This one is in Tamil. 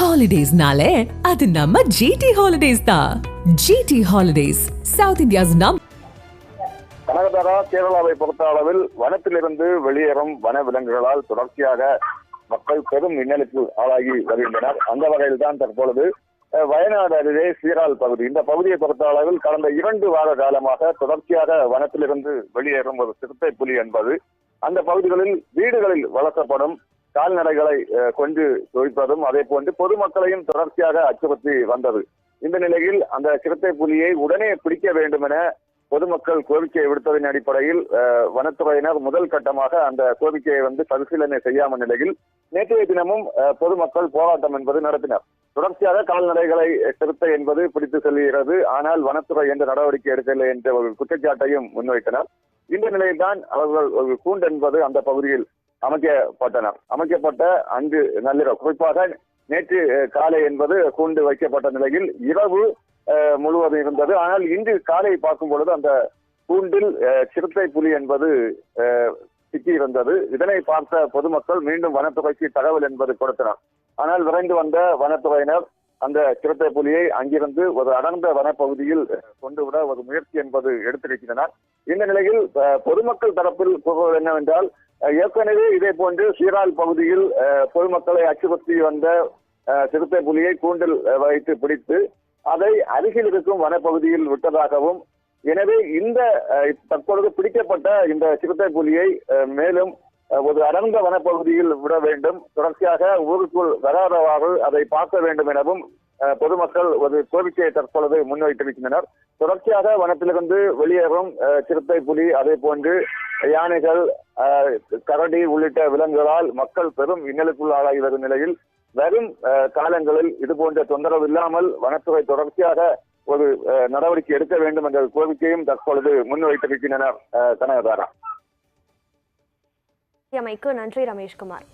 ஹாலிடேஸ்னாலே அது நம்ம ஜிடி ஹாலிடேஸ் தான். ஜிடி ஹாலிடேஸ் சவுத் இந்தியாஸ் நம் கனகதாரா கேரளாவை பொறுத்த அளவில் வனத்திலிருந்து வெளியேறும் வன விலங்குகளால் தொடர்ச்சியாக மக்கள் பெரும் இன்னலுக்கு ஆளாகி வருகின்றனர். அந்த வகையில் தான் தற்பொழுது வயநாடு அருகே சீரால் பகுதி. இந்த பகுதியை பொறுத்த அளவில் கடந்த இரண்டு வார காலமாக தொடர்ச்சியாக வனத்திலிருந்து வெளியேறும் ஒரு சிறுத்தை புலி என்பது அந்த பகுதிகளில் வீடுகளில் வளர்க்கப்படும் கால்நடைகளை கொண்டு தொழிப்பதும் அதே போன்று பொதுமக்களையும் தொடர்ச்சியாக அச்சுறுத்தி வந்தது. இந்த நிலையில் அந்த சிறுத்தை புலியை உடனே பிடிக்க வேண்டும் என பொதுமக்கள் கோரிக்கை விடுத்ததன் அடிப்படையில் வனத்துறையினர் முதல் கட்டமாக அந்த கோரிக்கையை வந்து பரிசீலனை செய்யாம நிலையில் நேற்றைய தினமும் பொதுமக்கள் போராட்டம் என்பது நடத்தினர். தொடர்ச்சியாக கால்நடைகளை திருத்த என்பது பிடித்து செல்கிறது. ஆனால் வனத்துறை எந்த நடவடிக்கை எடுக்கவில்லை என்ற ஒரு குற்றச்சாட்டையும் முன்வைத்தனர். இந்த நிலையில்தான் அவர்கள் ஒரு கூண்டு என்பது அந்த பகுதியில் அமைக்கப்பட்டனர் அமைக்கப்பட்ட அன்று நள்ளிரவு குறிப்பாக நேற்று காலை என்பது கூண்டு வைக்கப்பட்ட நிலையில் இரவு முழுவதும் இருந்தது. ஆனால் இன்று காலை பார்க்கும் பொழுது அந்த கூண்டில் சிறுத்தை புலி என்பது சிக்கி இருந்தது இதனை பார்த்த பொதுமக்கள் மீண்டும் வனத்துறைக்கு தகவல் என்பது கொடுத்தனர். ஆனால் விரைந்து வந்த வனத்துறையினர் அந்த சிறுத்தை புலியை அங்கிருந்து ஒரு அடர்ந்த வனப்பகுதியில் கொண்டு விட ஒரு முயற்சி என்பது எடுத்திருக்கின்றனர். இந்த நிலையில் பொதுமக்கள் தரப்பில் கூறுவது என்னவென்றால் ஏற்கனவே இதே போன்று சீரால் பகுதியில் பொதுமக்களை அச்சுறுத்தி வந்த சிறுத்தை புலியை கூண்டில் வைத்து பிடித்து அதை அருகில் இருக்கும் வனப்பகுதியில் விட்டதாகவும் எனவே இந்த தற்பொழுது பிடிக்கப்பட்ட இந்த சிறுத்தை புலியை மேலும் ஒரு அடர்ந்த வனப்பகுதியில் விட வேண்டும். தொடர்ச்சியாக ஊருக்குள் வராதவாறு அதை பார்க்க வேண்டும் எனவும் பொதுமக்கள் ஒரு கோரிக்கையை தற்பொழுது முன்வைத்திருக்கின்றனர். தொடர்ச்சியாக வனத்திலிருந்து வெளியேறும் அஹ், சிறுத்தை புலி அதே போன்று யானைகள் கரடி உள்ளிட்ட விலங்குகளால் மக்கள் பெரும் இன்னலுக்குள்ளாகி வரும் நிலையில் வரும் காலங்களில் இது போன்ற தொந்தரவு இல்லாமல் வனத்துறை தொடர்ச்சியாக ஒரு நடவடிக்கை எடுக்க வேண்டும் என்ற கோரிக்கையும் தற்பொழுது முன்வைத்திருக்கின்றனர் அஹ், கனகதாரா. நன்றி ரமேஷ்குமார்.